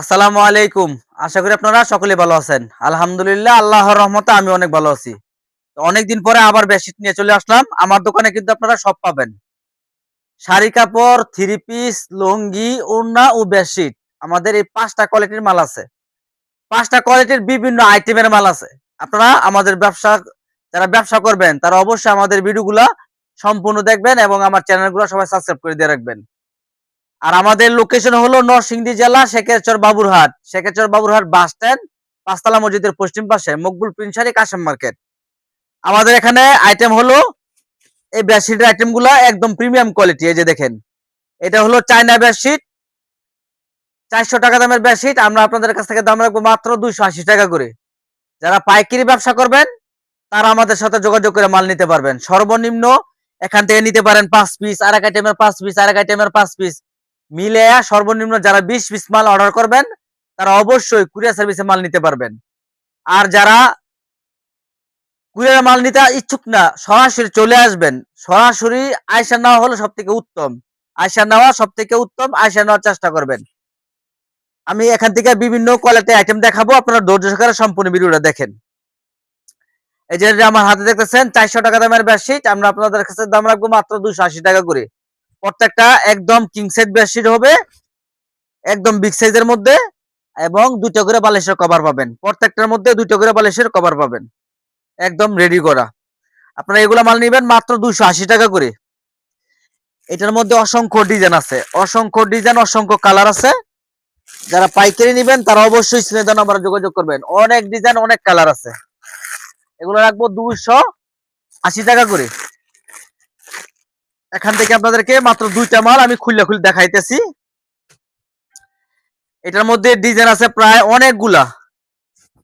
আসসালামু আলাইকুম। আশা করি আপনারা সকলে ভালো আছেন। আলহামদুলিল্লাহ, আল্লাহর রহমতে আমি অনেক ভালো আছি। অনেকদিন পরে আবার বেডশিট নিয়ে চলে আসলাম। আমার দোকানে কিন্তু আপনারা সব পাবেন। শাড়ি, কাপড় থ্রি পিস লুঙ্গি, ওড়না ও বেডশিট। আমাদের এই পাঁচটা কোয়ালিটির মাল আছে। পাঁচটা কোয়ালিটির বিভিন্ন আইটেমের মাল আছে। আপনারা আমাদের ব্যবসা, যারা ব্যবসা করবেন, তারা অবশ্যই আমাদের ভিডিওগুলা সম্পূর্ণ দেখবেন এবং আমার চ্যানেলগুলো সবাই সাবস্ক্রাইব করে দিয়ে রাখবেন। আর আমাদের লোকেশন হলো নরসিংদী জেলা শেখেরচর বাবুরহাট। শেখেরচর বাবুরহাট বাস স্ট্যান্ড পাঁচতলা মসজিদের পশ্চিম পাশে, মকবুল প্রিন্সারি কাশেম মার্কেট। আমাদের এখানে আইটেম হলো এই বেডশিটের আইটেমগুলা একদম প্রিমিয়াম কোয়ালিটি এই যে দেখেন। এটা হলো চায়না বেডশিট চারশো টাকা দামের বেডশিট আমরা আপনাদের কাছ থেকে দাম রাখব মাত্র দুইশো আশি টাকা করে। যারা পাইকারি ব্যবসা করবেন, তারা আমাদের সাথে যোগাযোগ করে মাল নিতে পারবেন। সর্বনিম্ন এখান থেকে নিতে পারেন পাঁচ পিস আর এক আইটেমের পাঁচ পিস আর এক আইটেমের পাঁচ পিস মিলে সর্বনিম্ন যারা বিশ পিস মাল অর্ডার করবেন, তারা অবশ্যই কুরিয়ার সার্ভিসে মাল নিতে পারবেন। আর যারা কুরিয়ার মাল নিতে ইচ্ছুক না, সরাসরি চলে আসবেন। সরাসরি আয়সা নেওয়া হলো সব থেকে উত্তম। আয়সা নেওয়া সব থেকে উত্তম, আয়সা নেওয়ার চেষ্টা করবেন। আমি এখান থেকে বিভিন্ন কোয়ালিটি আইটেম দেখাবো, আপনারা ধৈর্য সহকারে সম্পূর্ণ ভিডিওটা দেখেন। এই যে আমার হাতে দেখতেছেন, চারশো টাকা দামের বেডশিট আমরা আপনাদের কাছে দাম রাখব মাত্র দুশো টাকা করে। প্রত্যেকটা একদম কিং সাইজ বেডশিট হবে, একদম বিগ সাইজের মধ্যে, এবং দুটো করে বালিশের কভার পাবেন। প্রত্যেকটার মধ্যে দুটো করে বালিশের কভার পাবেন। একদম রেডি করা। আপনারা এগুলা মাল নেবেন মাত্র দুশো আশি টাকা করে। এটার মধ্যে অসংখ্য ডিজাইন আছে। অসংখ্য ডিজাইন অসংখ্য কালার আছে। যারা পাইকারি নেবেন, তারা অবশ্যই স্নেহ নাম্বার যোগাযোগ করবেন। অনেক ডিজাইন অনেক কালার আছে। এগুলো রাখব দুইশো আশি টাকা করে। এখান থেকে আপনাদেরকে মাত্র দুইটা মাল আমি খুললে খুলে দেখাইতেছি। এটার মধ্যে ডিজাইন আছে প্রায় অনেকগুলা।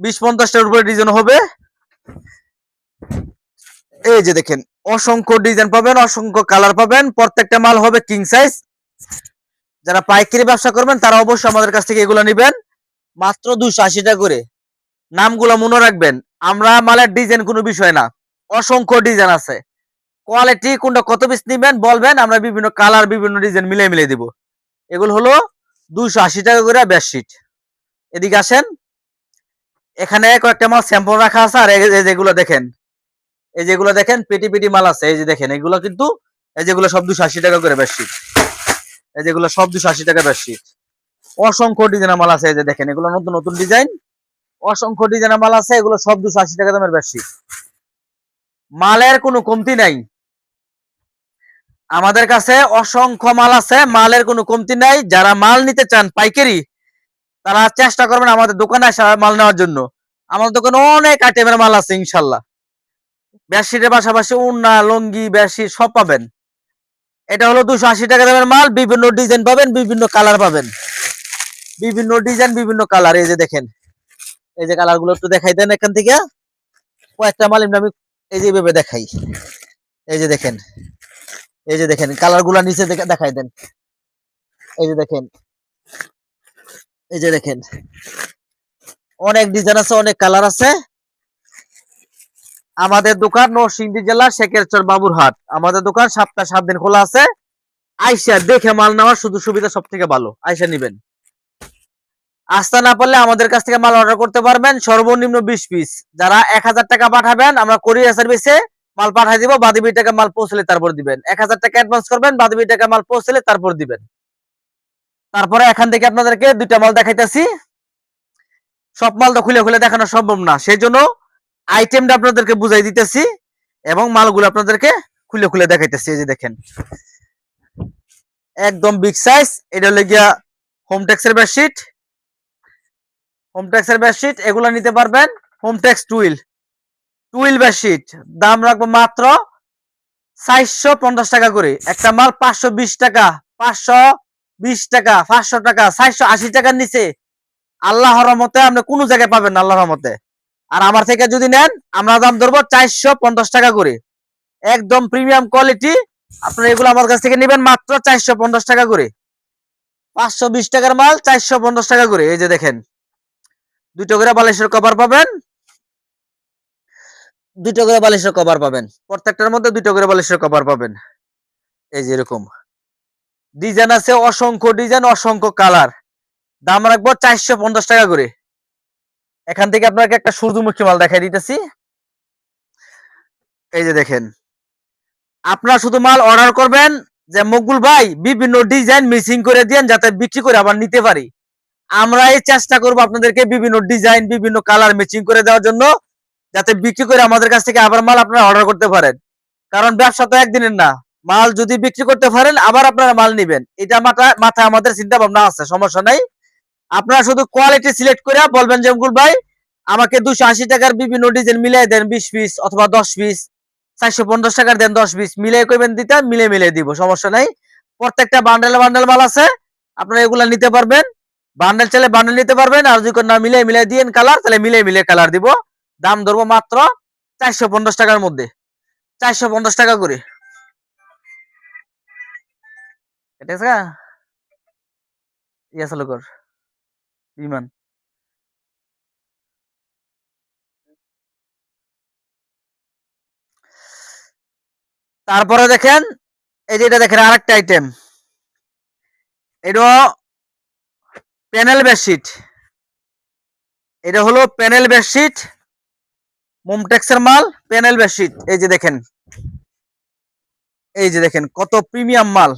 বিশ পঞ্চাশটার উপরে ডিজাইন হবে। এই যে দেখেন, অসংখ্য ডিজাইন পাবেন, অসংখ্য কালার পাবেন। প্রত্যেকটা মাল হবে কিং সাইজ যারা পাইকারি ব্যবসা করবেন, তারা অবশ্যই আমাদের কাছ থেকে এগুলো নেবেন। মাত্র দুশো আশি টাকা করে। নামগুলো মনে রাখবেন, আমরা মালের ডিজাইন কোনো বিষয় না। অসংখ্য ডিজাইন আছে। কোয়ালিটি কোনটা কত পিস নিবেন বলবেন, আমরা বিভিন্ন কালার, বিভিন্ন ডিজাইন মিলে মিলে দিব। এগুলো হলো দুইশো আশি টাকা করে বেডশিট। এদিকে আসেন। এখানে কয়েকটা মাল স্যাম্পল রাখা আছে, আর এই যেগুলো দেখেন, এই যেগুলো দেখেন, পেটি পেটি মাল আছে, এই যে দেখেন, এগুলো কিন্তু, এই যেগুলো সব দুশো আশি টাকা করে বেডশিট। এই যেগুলো সব দুশো আশি টাকা বেডশিট। অসংখ্য ডিজাইনের মাল আছে, এই যে দেখেন, এগুলো নতুন নতুন ডিজাইন। অসংখ্য ডিজাইনের মাল আছে, এগুলো সব দুশো আশি টাকা দামের বেডশিট। মালের কোনো কমতি নাই। আমাদের কাছে অসংখ্য মাল আছে, মালের কোনো কমতি নাই। যারা মাল নিতে চান পাইকারি, তারা চেষ্টা করবেন আমাদের দোকানে মাল নেওয়ার জন্য। আমাদের দোকানে অনেক আইটেমের মাল আছে, ইনশাল্লাহ। বেডশিটের পাশাপাশি উন্না লঙ্গি, বেডশিট সব পাবেন। এটা হলো দুশো আশি টাকা দামের মাল, বিভিন্ন ডিজাইন পাবেন, বিভিন্ন কালার পাবেন। বিভিন্ন ডিজাইন, বিভিন্ন কালার, এই যে দেখেন। এই যে কালারগুলো একটু দেখাই দেন এখান থেকে। কয়েকটা মাল এমনি আমি এই যে এইভাবে দেখাই। এই যে দেখেন। এই যে দেখেন কালারগুলা নিচে দেখাই দেন। এই যে দেখেন। এই যে দেখেন। অনেক ডিজাইন আছে, অনেক কালার আছে। আমাদের দোকান নরসিংদী জেলা শেখেরচর বাবুরহাট। আমাদের দোকান সপ্তাহ সাত দিন খোলা আছে। আইসা দেখে মাল নেওয়ার শুধু সুবিধা সব থেকে ভালো। আইসা নিবেন। আসতে না পারলে আমাদের কাছ থেকে মাল অর্ডার করতে পারবেন। সর্বনিম্ন বিশ পিস যারা এক হাজার টাকা পাঠাবেন, আমরা কোরিয়ার সার্ভিসে মাল পাঠাই দিব, বাদি টাকা মাল পৌঁছলে তারপর দিবেন। এক হাজার টাকা অ্যাডভান্স করবেন, বাদি টাকা মাল পৌঁছলে তারপর দিবেন। তারপরে এখান থেকে আপনাদেরকে দুইটা মাল দেখাইতেছি। সব মাল তো খুলে খুলে দেখানো সম্ভব না সেই জন্য আইটেমটা আপনাদেরকে বুঝাই দিতেছি এবং মালগুলো আপনাদেরকে খুলে খুলে দেখাইতেছি, এই যে দেখেন। একদম বিগ সাইজ এটা হলো গিয়া হোম টেক্সের বেডশিট হোম টেক্সের বেডশিট এগুলো নিতে পারবেন। Home Tex twill twill bedsheet. দাম রাখব মাত্র চারশো পঞ্চাশ টাকা করে। একটা মাল পাঁচশো বিশ টাকা, পাঁচশো বিশ টাকা, পাঁচশো টাকা, চারশো আশি টাকার নিচে। আল্লাহর রহমতে আপনি কোনো জায়গায় পাবেন না আল্লাহর রহমতে। আর আমার থেকে যদি নেন, আমরা দাম ধরবো চারশো পঞ্চাশ টাকা করে। একদম প্রিমিয়াম কোয়ালিটি আপনারা এগুলো আমার কাছ থেকে নেবেন মাত্র চারশো পঞ্চাশ টাকা করে। পাঁচশো বিশ টাকার মাল চারশো পঞ্চাশ টাকা করে। এই যে দেখেন, দুটো করে বালিশের কভার পাবেন। দুটো করে বালিশের কভার পাবেন। প্রত্যেকটার মধ্যে দুটো করে বালিশের কভার পাবেন। এই যে এরকম। ডিজাইন আছে অসংখ্য, ডিজাইন অসংখ্য কালার। দাম রাখব চারশো পঞ্চাশ টাকা করে। এখান থেকে আপনাকে একটা সূর্যমুখী মাল দেখাই দিতেছি। এই যে দেখেন। আপনারা শুধু মাল অর্ডার করবেন যে, মকবুল ভাই, বিভিন্ন ডিজাইন মিসিং করে দেন যাতে বিক্রি করে আবার নিতে পারি। আমরা এই চেষ্টা করব আপনাদেরকে বিভিন্ন ডিজাইন, বিভিন্ন কালার ম্যাচিং করে দেওয়ার জন্য। যাতে বিক্রি করে আমাদের কাছ থেকে আবার মাল আপনারা অর্ডার করতে পারেন। কারণ ব্যবসা তো একদিনের না। মাল যদি বিক্রি করতে পারেন, আবার আপনারা মাল নিবেন। এটা মাথা মাথায় আমাদের চিন্তা ভাবনা আছে, সমস্যা নাই। আপনারা শুধু কোয়ালিটি সিলেক্ট করে বলবেন যে মকবুল ভাই, আমাকে দুশো আশি টাকার বিভিন্ন ডিজাইন মিলাই দেন, বিশ পিস অথবা দশ পিস, চারশো পঞ্চাশ টাকার দেন দশ পিস। মিলিয়ে করবেন দিতে, মিলে মিলে দিব, সমস্যা নাই। প্রত্যেকটা বান্ডেল বান্ডেল মাল আছে, আপনারা এগুলা নিতে পারবেন। বান্ডেল চাইলে বান্ডেল নিতে পারবেন, আর যদি না মিলে মিলে দিয়েন কালার তাহলে মিলে মিলে কালার দিব। দাম ধরবো মাত্র চারশো পঞ্চাশ টাকার মধ্যে। চারশো পঞ্চাশ টাকা করে। বিমান। তারপরে দেখেন, এই যে এটা দেখেন আরেকটা আইটেম এটা প্যানেল বেডশিট এটা হলো প্যানেল বেডশিট মোমটেক্সের মাল প্যানেল বেডশিট, এই যে দেখেন। এই যে দেখেন, কত প্রিমিয়াম মাল।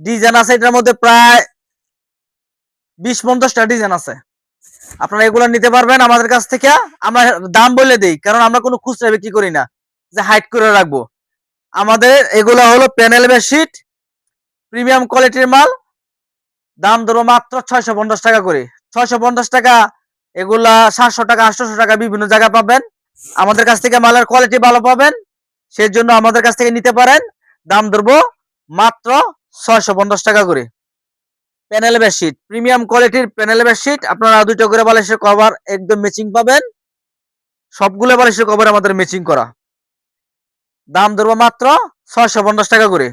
ডিজাইন আছে এটার মধ্যে প্রায় বিশ পঞ্চাশটা ডিজাইন আছে। আপনারা এগুলো নিতে পারবেন আমাদের কাছ থেকে। আমরা দাম বলে দিই, কারণ আমরা কোনো খুচরা বিক্রি করি না, যে হাইট করে রাখব। আমাদের এগুলো হলো প্যানেল বেডশিট, প্রিমিয়াম কোয়ালিটির মাল। দাম ধরো মাত্র ছয়শো পঞ্চাশ টাকা করে। ছয়শো পঞ্চাশ টাকা এগুলা সাতশো টাকা, আটশোশো টাকা বিভিন্ন জায়গায় পাবেন। আমাদের কাছ থেকে মালের কোয়ালিটি ভালো পাবেন সেই জন্য আমাদের কাছ থেকে নিতে পারেন। দাম ধরবো মাত্র ছয়শো পঞ্চাশ টাকা করে। প্যানেল বেডশিট প্রিমিয়াম কোয়ালিটির প্যানেল বেডশিট আপনারা দুটো করে বালিশের কভার একদম ম্যাচিং পাবেন। সবগুলো বালিশের কভার আমাদের ম্যাচিং করা। দাম ধরবো মাত্র ছয়শো পঞ্চাশ টাকা করে।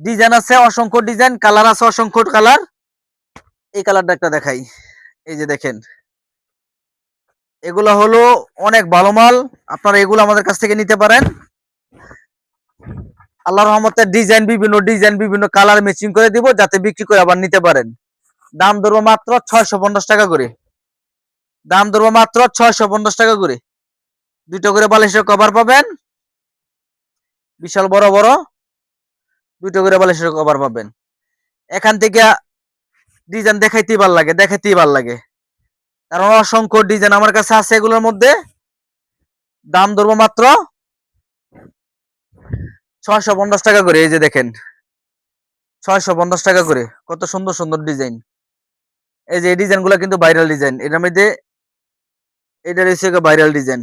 ডিজাইন আছে, অসংখ্য ডিজাইন কালার আছে, অসংখ্য কালার এই কালারটা একটা দেখাই। এই যে দেখেন। এগুলো হলো অনেক ভালো মাল। আপনারা এগুলো আমাদের কাছ থেকে নিতে পারেন। আল্লাহ রহমতের ডিজাইন বিভিন্ন ডিজাইন বিভিন্ন কালার ম্যাচিং করে দিব, যাতে বিক্রি করে আবার নিতে পারেন। দাম ধরবো মাত্র ছয়শো পঞ্চাশ টাকা করে। দাম ধরবো মাত্র ছয়শো পঞ্চাশ টাকা করে। দুটো করে বালিশের কভার পাবেন। বিশাল বড় বড়। দুটো করে বালিশের কভার পাবেন। এখান থেকে ডিজাইন দেখাইতেই ভালো লাগে, দেখাইতেই ভালো লাগে। কারণ অসংখ্য ডিজাইন আমার কাছে আছে এগুলোর মধ্যে। দাম ধরবো মাত্র ছয়শো পঞ্চাশ টাকা করে, এই যে দেখেন। ছয়শো পঞ্চাশ টাকা করে, কত সুন্দর সুন্দর ডিজাইন। এই যে এই ডিজাইনগুলা কিন্তু ভাইরাল ডিজাইন, এটার মধ্যে এটা রয়েছে ভাইরাল ডিজাইন।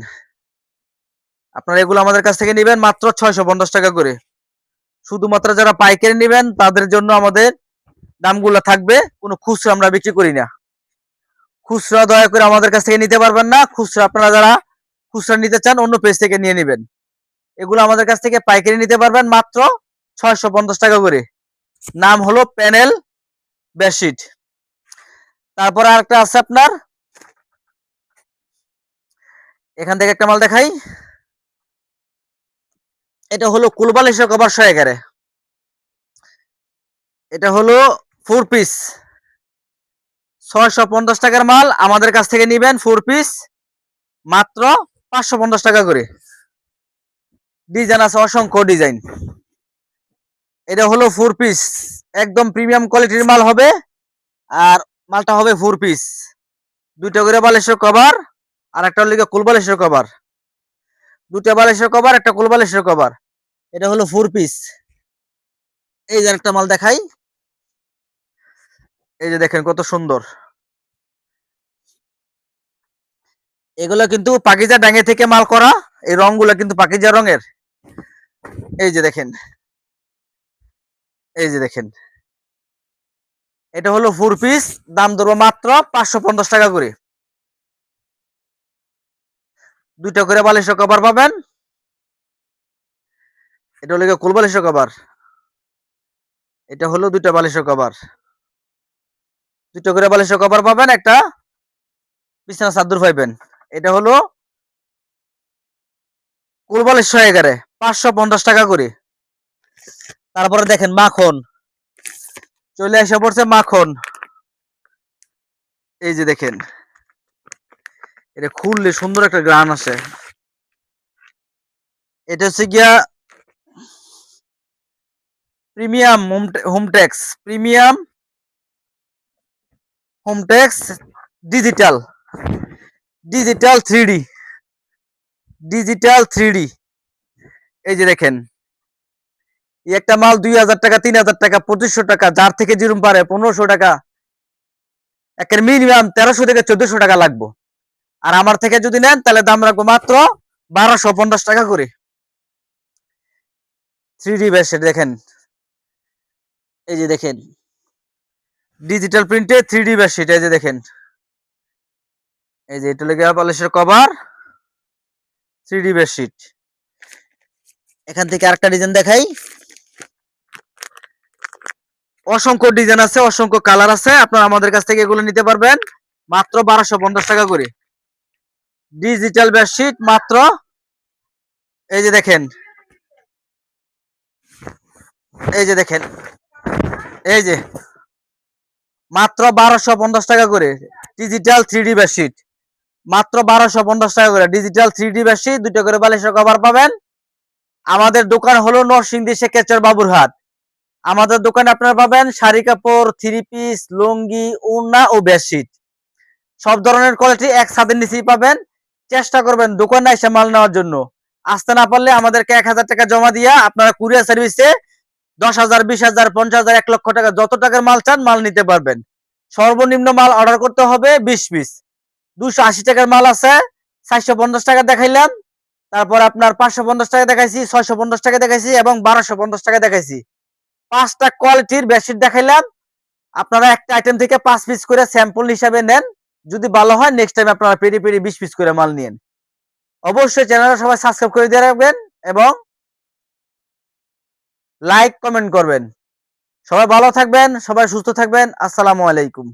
আপনারা এগুলো আমাদের কাছ থেকে নেবেন মাত্র ছয়শো পঞ্চাশ টাকা করে। শুধুমাত্র যারা পাইকারি নেবেন, তাদের জন্য আমাদের দামগুলো থাকবে, কোনো খুচরা আমরা বিক্রি করি না। খুচরা দয়া করে আমাদের কাছ থেকে নিতে পারবেন না। খুচরা আপনারা যারা খুচরা নিতে চান, অন্য পেজ থেকে নিয়ে নেবেন। এগুলো আমাদের কাছ থেকে পাইকারি নিতে পারবেন মাত্র ছয়শো পঞ্চাশ টাকা করে। নাম হলো প্যানেল বেডশিট। তারপরে আরেকটা আছে আপনার। এখান থেকে একটা মাল দেখাই। এটা হলো কুলবালিশের কভার শো এটা হলো ফোর পিস ছয়শো পঞ্চাশ টাকার মাল আমাদের কাছ থেকে নিবেন ফোর পিস মাত্র পাঁচশো পঞ্চাশ টাকা করে। ডিজাইন আছে অসংখ্য ডিজাইন এটা হলো ফোর পিস একদম প্রিমিয়াম কোয়ালিটির মাল হবে, আর মালটা হবে ফোর পিস দুইটা করে বালিশের কভার আর একটা হলো কুল বালিশের কভার দুটা বালিশের কভার একটা কুল বালিশের কভার এটা হলো ফোর পিস এই যে একটা মাল দেখাই। এই যে দেখেন কত সুন্দর। এগুলো কিন্তু পাকিজা ডাঙ্গে থেকে মাল করা, এই রংগুলো কিন্তু পাকিজা রঙের। এই যে দেখেন। এই যে দেখেন। এটা হলো ফোর পিস দাম ধরবো মাত্র পাঁচশো পঞ্চাশ টাকা করে। দুইটা করে বালিশের কভার পাবেন। এটা হলো কুল বালিশের কভার। এটা হলো দুইটা বালিশের কভার। দুটো করে বালিশের কভার পাবেন, একটা বিছানা চাদর পাইবেন। এটা হলো কুল বালিশ এগারে পাঁচশো পঞ্চাশ টাকা করে। তারপরে দেখেন মাখন। চলে এসে পড়ছে মাখন। এই যে দেখেন, এটা খুললে সুন্দর একটা গ্রান আসে। এটা হচ্ছে গিয়া premium Hometex premium Hometex digital digital three digital three এই যে দেখেন। একটা মাল দুই হাজার টাকা, তিন হাজার টাকা, পঁচিশশো টাকা, যার থেকে যেরকম পারে পনেরোশো টাকা। একের মিনিমাম তেরোশো থেকে চোদ্দশো টাকা লাগবো। আর আমার থেকে যদি নেন, তাহলে দাম রাখব মাত্র বারোশো পঞ্চাশ টাকা করে। থ্রি ডি বেডশিট দেখেন। এই যে দেখেন। ডিজিটাল প্রিন্টে থ্রি ডি বেডশিট এই যে দেখেন। এই যে এটা লেগে পলিশের কভার থ্রি ডি বেডশিট এখান থেকে আরেকটা ডিজাইন দেখাই। অসংখ্য ডিজাইন আছে, অসংখ্য কালার আছে, আপনারা আমাদের কাছ থেকে এগুলো নিতে পারবেন। মাত্র বারোশো পঞ্চাশ টাকা করে। ডিজিটাল বেডশিট মাত্র, এই যে দেখেন। এই যে দেখেন। এই যে মাত্র বারোশো পঞ্চাশ টাকা করে ডিজিটাল থ্রি ডি বেডশিট মাত্র বারোশো পঞ্চাশ টাকা করে ডিজিটাল থ্রি ডি বেডশিট দুটো করে বালিশের কভার পাবেন। আমাদের দোকান হলো নরসিংদী শেখেচর বাবুরহাট। আমাদের দোকানে আপনারা পাবেন শাড়ি কাপড় থ্রি পিস লুঙ্গি ওড়না ও বেডশিট সব ধরনের কোয়ালিটি এক ছাদের নিচেই পাবেন। চেষ্টা করবেন দোকানে এসে মাল নেওয়ার জন্য। আসতে না পারলে আমাদেরকে এক হাজার টাকা জমা দিয়া আপনারা কুরিয়ার সার্ভিসে দশ হাজার, বিশ হাজার, পঞ্চাশ হাজার, এক লক্ষ টাকা যত টাকার মাল চান, মাল নিতে পারবেন। সর্বনিম্ন মাল অর্ডার করতে হবে বিশ পিস দুশো আশি টাকার মাল আছে, চারশো পঞ্চাশ টাকা দেখাইলাম। তারপর আপনার পাঁচশো পঞ্চাশ টাকা দেখাইছি, ছয়শো পঞ্চাশ টাকা দেখাইছি এবং বারোশো পঞ্চাশ টাকা দেখাইছি। পাঁচটা কোয়ালিটির বেডশিট দেখাইলাম। আপনারা একটা আইটেম থেকে পাঁচ পিস করে স্যাম্পল হিসাবে নেন। যদি ভালো হয় নেক্সট টাইম আপনারা পেরি পেরি বিশ পিস করে মাল নিন অবশ্যই চ্যানেলটা সবাই সাবস্ক্রাইব করে দিয়ে রাখবেন এবং লাইক কমেন্ট করবেন। সবাই ভালো থাকবেন সবাই সুস্থ থাকবেন। আসসালামু আলাইকুম।